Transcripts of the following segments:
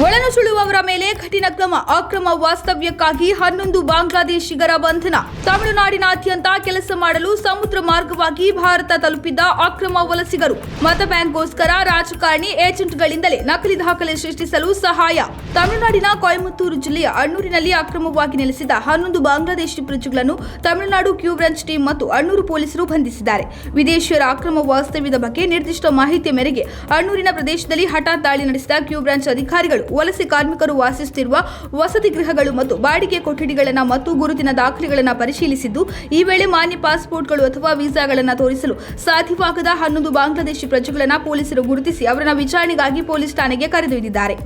ಒಳನುಸುಳುವವರ ಮೇಲೆ ಕಠಿಣ ಕ್ರಮ, ಅಕ್ರಮ ವಾಸ್ತವ್ಯಕ್ಕಾಗಿ ಹನ್ನೊಂದು ಬಾಂಗ್ಲಾದೇಶಿಗರ ಬಂಧನ. ತಮಿಳುನಾಡಿನಾದ್ಯಂತ ಕೆಲಸ ಮಾಡಲು ಸಮುದ್ರ ಮಾರ್ಗವಾಗಿ ಭಾರತ ತಲುಪಿದ್ದ ಅಕ್ರಮ ವಲಸಿಗರು. ಮತ ಬ್ಯಾಂಕ್ಗೋಸ್ಕರ ರಾಜಕಾರಣಿ ಏಜೆಂಟ್ಗಳಿಂದಲೇ ನಕಲಿ ದಾಖಲೆ ಸೃಷ್ಟಿಸಲು ಸಹಾಯ. ತಮಿಳುನಾಡಿನ ಕೊಯಮತ್ತೂರು ಜಿಲ್ಲೆಯ ಅಣ್ಣೂರಿನಲ್ಲಿ ಅಕ್ರಮವಾಗಿ ನೆಲೆಸಿದ ಹನ್ನೊಂದು ಬಾಂಗ್ಲಾದೇಶಿ ಪ್ರಜೆಗಳನ್ನು ತಮಿಳುನಾಡು ಕ್ಯೂ ಬ್ರಾಂಚ್ ಟೀಮ್ ಮತ್ತು ಅಣ್ಣೂರು ಪೊಲೀಸರು ಬಂಧಿಸಿದ್ದಾರೆ. ವಿದೇಶಿಯರ ಅಕ್ರಮ ವಾಸ್ತವ್ಯದ ಬಗ್ಗೆ ನಿರ್ದಿಷ್ಟ ಮಾಹಿತಿ ಮೇರೆಗೆ ಅಣ್ಣೂರಿನ ಪ್ರದೇಶದಲ್ಲಿ ಹಠಾತ್ ದಾಳಿ ನಡೆಸಿದ ಕ್ಯೂ ಬ್ರಾಂಚ್ ಅಧಿಕಾರಿಗಳು. ವಲಸೆ ಕಾರ್ಮಿಕರು ವಾಸಿಸುತ್ತಿರುವ ವಸತಿ ಗೃಹಗಳು ಮತ್ತು ಬಾಡಿಗೆ ಕೊಠಡಿಗಳನ್ನು ಮತ್ತು ಗುರುತಿನ ದಾಖಲೆಗಳನ್ನು ಪರಿಶೀಲಿಸಿದ್ದು, ಈ ವೇಳೆ ಮಾನ್ಯ ಪಾಸ್ಪೋರ್ಟ್ಗಳು ಅಥವಾ ವೀಸಾಗಳನ್ನು ತೋರಿಸಲು ಸಾಧ್ಯವಾಗದ ಹನ್ನೊಂದು ಬಾಂಗ್ಲಾದೇಶಿ ಪ್ರಜೆಗಳನ್ನು ಪೊಲೀಸರು ಗುರುತಿಸಿ, ಅವರನ್ನು ವಿಚಾರಣೆಗಾಗಿ ಪೊಲೀಸ್ ಠಾಣೆಗೆ ಕರೆದೊಯ್ದಿದ್ದಾರೆ.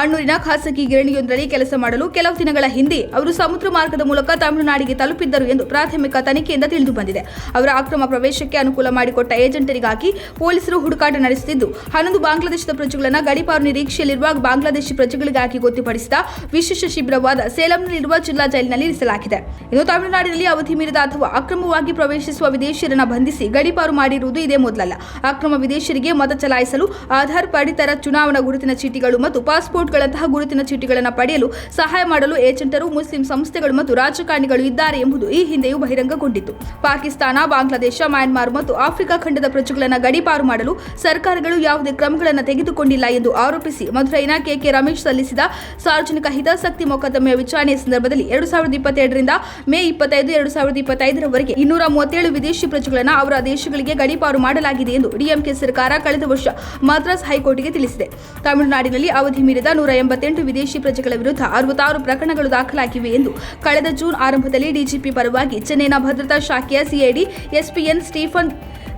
ಅಣ್ಣೂರಿನ ಖಾಸಗಿ ಗಿರಣಿಯೊಂದರಲ್ಲಿ ಕೆಲಸ ಮಾಡಲು ಕೆಲವು ದಿನಗಳ ಹಿಂದೆ ಅವರು ಸಮುದ್ರ ಮಾರ್ಗದ ಮೂಲಕ ತಮಿಳುನಾಡಿಗೆ ತಲುಪಿದ್ದರು ಎಂದು ಪ್ರಾಥಮಿಕ ತನಿಖೆಯಿಂದ ತಿಳಿದು ಬಂದಿದೆ. ಅವರ ಅಕ್ರಮ ಪ್ರವೇಶಕ್ಕೆ ಅನುಕೂಲ ಮಾಡಿಕೊಟ್ಟ ಏಜೆಂಟರಿಗಾಗಿ ಪೊಲೀಸರು ಹುಡುಕಾಟ ನಡೆಸುತ್ತಿದ್ದು, ಹನ್ನೊಂದು ಬಾಂಗ್ಲಾದೇಶದ ಪ್ರಜೆಗಳನ್ನು ಗಡಿಪಾರು ನಿರೀಕ್ಷೆಯಲ್ಲಿರುವ ಬಾಂಗ್ಲಾದೇಶಿ ಪ್ರಜೆಗಳಿಗಾಗಿ ಗೊತ್ತುಪಡಿಸಿದ ವಿಶೇಷ ಶಿಬಿರವಾದ ಸೇಲಂನಲ್ಲಿರುವ ಜಿಲ್ಲಾ ಜೈಲಿನಲ್ಲಿ ಇರಿಸಲಾಗಿದೆ. ಇನ್ನು ತಮಿಳುನಾಡಿನಲ್ಲಿ ಅವಧಿ ಮೀರಿದ ಅಥವಾ ಅಕ್ರಮವಾಗಿ ಪ್ರವೇಶಿಸುವ ವಿದೇಶಿಯರನ್ನು ಬಂಧಿಸಿ ಗಡಿಪಾರು ಮಾಡಿರುವುದು ಇದೇ ಮೊದಲಲ್ಲ. ಅಕ್ರಮ ವಿದೇಶಿಯರಿಗೆ ಮತ ಚಲಾಯಿಸಲು ಆಧಾರ್ ಪಡಿತರ ಚುನಾವಣಾ ಗುರುತಿನ ಚೀಟಿಗಳು ಮತ್ತು ಪಾಸ್ಪೋರ್ಟ್ಗಳಂತಹ ಗುರುತಿನ ಚೀಟಿಗಳನ್ನು ಪಡೆಯಲು ಸಹಾಯ ಮಾಡಲು ಏಜೆಂಟರು, ಮುಸ್ಲಿಂ ಸಂಸ್ಥೆಗಳು ಮತ್ತು ರಾಜಕಾರಣಿಗಳು ಇದ್ದಾರೆ ಎಂಬುದು ಈ ಹಿಂದೆಯೂ ಬಹಿರಂಗಗೊಂಡಿತ್ತು. ಪಾಕಿಸ್ತಾನ, ಬಾಂಗ್ಲಾದೇಶ, ಮ್ಯಾನ್ಮಾರ್ ಮತ್ತು ಆಫ್ರಿಕಾ ಖಂಡದ ಪ್ರಜೆಗಳನ್ನು ಗಡಿಪಾರು ಮಾಡಲು ಸರ್ಕಾರಗಳು ಯಾವುದೇ ಕ್ರಮಗಳನ್ನು ತೆಗೆದುಕೊಂಡಿಲ್ಲ ಎಂದು ಆರೋಪಿಸಿ ಮಧುರೈನ ಕೆಕೆ ರಮೇಶ್ ಸಲ್ಲಿಸಿದ ಸಾರ್ವಜನಿಕ ಹಿತಾಸಕ್ತಿ ಮೊಕದ್ದಮೆಯ ವಿಚಾರಣೆಯ ಸಂದರ್ಭದಲ್ಲಿ ಎರಡು ಸಾವಿರದ ಇಪ್ಪತ್ತೆರಡರಿಂದ ಮೇ ಇಪ್ಪತ್ತೈದು, ಎರಡು ಸಾವಿರದ ಇಪ್ಪತ್ತೈದರವರೆಗೆ ಇನ್ನೂರ ಮೂವತ್ತೇಳು ವಿದೇಶಿ ಪ್ರಜೆಗಳನ್ನು ಅವರ ದೇಶಗಳಿಗೆ ಗಡಿಪಾರು ಮಾಡಲಾಗಿದೆ ಎಂದು ಡಿಎಂಕೆ ಸರ್ಕಾರ ಕಳೆದ ವರ್ಷ ಮದ್ರಾಸ್ ಹೈಕೋರ್ಟ್ಗೆ ತಿಳಿಸಿದೆ. ತಮಿಳುನಾಡಿನಲ್ಲಿ ಅವಧಿ ಮೀರಿದ ನೂರ ಎಂಬತ್ತೆಂಟು ವಿದೇಶಿ ಪ್ರಜೆಗಳ ವಿರುದ್ಧ ಅರವತ್ತಾರು ಪ್ರಕರಣಗಳು ದಾಖಲಾಗಿವೆ ಎಂದು ಕಳೆದ ಜೂನ್ ಆರಂಭದಲ್ಲಿ ಡಿಜಿಪಿ ಪರವಾಗಿ ಚೆನ್ನೈನ ಭದ್ರತಾ ಶಾಖೆಯ ಸಿಐಡಿ ಎಸ್ಪಿಎನ್ ಸ್ಟೀಫನ್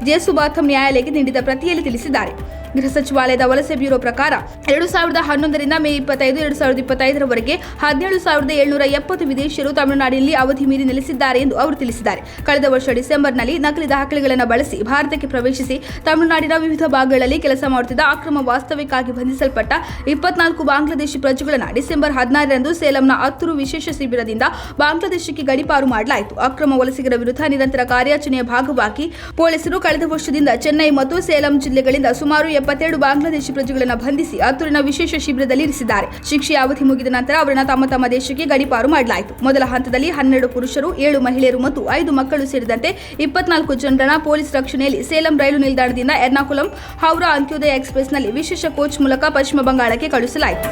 ಜೇಸುಬಾಥಮ್ ನ್ಯಾಯಾಲಯಕ್ಕೆ ನೀಡಿದ ಪ್ರತಿಯಲ್ಲಿ ತಿಳಿಸಿದ್ದಾರೆ. ಗೃಹ ಸಚಿವಾಲಯದ ವಲಸೆ ಬ್ಯೂರೋ ಪ್ರಕಾರ ಎರಡು ಸಾವಿರದ ಹನ್ನೊಂದರಿಂದ ಮೇ ಇಪ್ಪತ್ತೈದು, ಎರಡು ಸಾವಿರದ ಇಪ್ಪತ್ತೈದರವರೆಗೆ ಹದಿನೇಳು ಸಾವಿರದ ಏಳ್ನೂರ ಎಪ್ಪತ್ತು ವಿದೇಶಿಯರು ತಮಿಳುನಾಡಿನಲ್ಲಿ ಅವಧಿ ಮೀರಿ ನೆಲೆಸಿದ್ದಾರೆ ಎಂದು ಅವರು ತಿಳಿಸಿದ್ದಾರೆ. ಕಳೆದ ವರ್ಷ ಡಿಸೆಂಬರ್ನಲ್ಲಿ ನಕಲಿ ದಾಖಲೆಗಳನ್ನು ಬಳಸಿ ಭಾರತಕ್ಕೆ ಪ್ರವೇಶಿಸಿ ತಮಿಳುನಾಡಿನ ವಿವಿಧ ಭಾಗಗಳಲ್ಲಿ ಕೆಲಸ ಮಾಡುತ್ತಿದ್ದ ಅಕ್ರಮ ವಾಸ್ತವ್ಯಕ್ಕಾಗಿ ಬಂಧಿಸಲ್ಪಟ್ಟ ಇಪ್ಪತ್ನಾಲ್ಕು ಬಾಂಗ್ಲಾದೇಶಿ ಪ್ರಜೆಗಳನ್ನು ಡಿಸೆಂಬರ್ ಹದಿನಾರರಂದು ಸೇಲಂನ ಹತ್ತೂರು ವಿಶೇಷ ಶಿಬಿರದಿಂದ ಬಾಂಗ್ಲಾದೇಶಕ್ಕೆ ಗಡಿಪಾರು ಮಾಡಲಾಯಿತು. ಅಕ್ರಮ ವಲಸಿಗರ ವಿರುದ್ಧ ನಿರಂತರ ಕಾರ್ಯಾಚರಣೆಯ ಭಾಗವಾಗಿ ಪೊಲೀಸರು ಕಳೆದ ವರ್ಷದಿಂದ ಚೆನ್ನೈ ಮತ್ತು ಸೇಲಂ ಜಿಲ್ಲೆಗಳಿಂದ ಸುಮಾರು ಎಪ್ಪತ್ತೆರಡು ಬಾಂಗ್ಲಾದೇಶಿ ಪ್ರಜೆಗಳನ್ನು ಬಂಧಿಸಿ ಹತ್ತೂರಿನ ವಿಶೇಷ ಶಿಬಿರದಲ್ಲಿ ಇರಿಸಿದ್ದಾರೆ. ಶಿಕ್ಷೆಯ ಅವಧಿ ಮುಗಿದ ನಂತರ ಅವರನ್ನು ತಮ್ಮ ತಮ್ಮ ದೇಶಕ್ಕೆ ಗಡಿಪಾರು ಮಾಡಲಾಯಿತು. ಮೊದಲ ಹಂತದಲ್ಲಿ ಹನ್ನೆರಡು ಪುರುಷರು, ಏಳು ಮಹಿಳೆಯರು ಮತ್ತು ಐದು ಮಕ್ಕಳು ಸೇರಿದಂತೆ ಇಪ್ಪತ್ನಾಲ್ಕು ಜನರನ್ನ ಪೊಲೀಸ್ ರಕ್ಷಣೆಯಲ್ಲಿ ಸೇಲಂ ರೈಲು ನಿಲ್ದಾಣದಿಂದ ಎರ್ನಾಕುಲಂ ಹೌರಾ ಅಂತ್ಯೋದಯ ಎಕ್ಸ್ಪ್ರೆಸ್ನಲ್ಲಿ ವಿಶೇಷ ಕೋಚ್ ಮೂಲಕ ಪಶ್ಚಿಮ ಬಂಗಾಳಕ್ಕೆ ಕಳುಹಿಸಲಾಯಿತು.